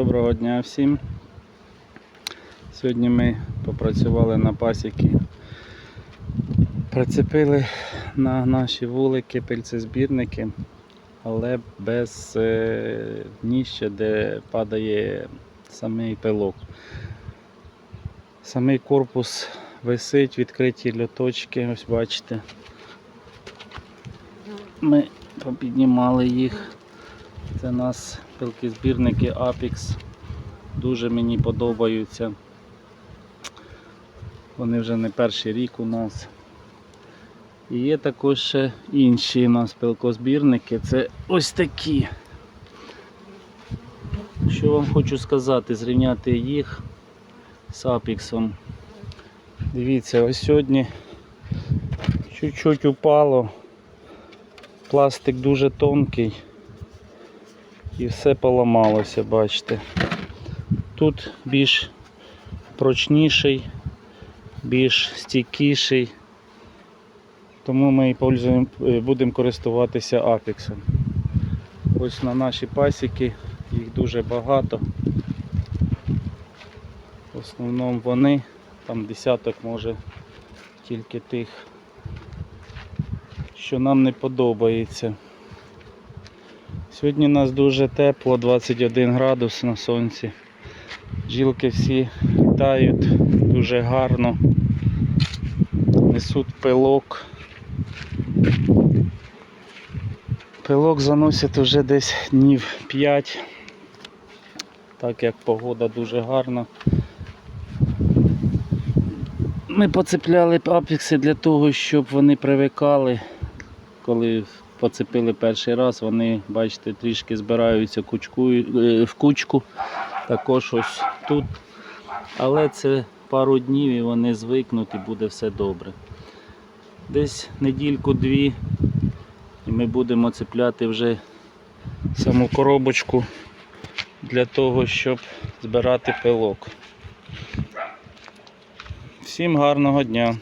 Доброго дня всім. Сьогодні ми попрацювали на пасіки. Прицепили на наші вулики пильцезбірники, але без е, дніща, де падає самий пилок. Самий корпус висить, відкриті льоточки, ось бачите. Ми попіднімали їх. Це у нас пилкозбірники Apex. Дуже мені подобаються. Вони вже не перший рік у нас. І є також ще інші у нас пилкозбірники. Це ось такі. Що вам хочу сказати, зрівняти їх з Апіксом. Дивіться, ось сьогодні чуть-чуть упало. Пластик дуже тонкий і все поламалося, бачите. Тут більш прочніший, більш стійкіший, тому ми і е, будемо користуватися апексом. Ось на наші пасіки їх дуже багато. В основному вони, там десяток може тільки тих, що нам не подобається. Сьогодні у нас дуже тепло, 21 градус на сонці. Жілки всі літають дуже гарно. Несуть пилок. Пилок заносять вже десь днів 5, так як погода дуже гарна. Ми поцепляли апікси для того, щоб вони привикали, коли поцепили перший раз, вони, бачите, трішки збираються кучкою, е, в кучку. Також ось тут. Але це пару днів і вони звикнуть і буде все добре. Десь недільку-дві і ми будемо цепляти вже саму коробочку для того, щоб збирати пилок. Всім гарного дня!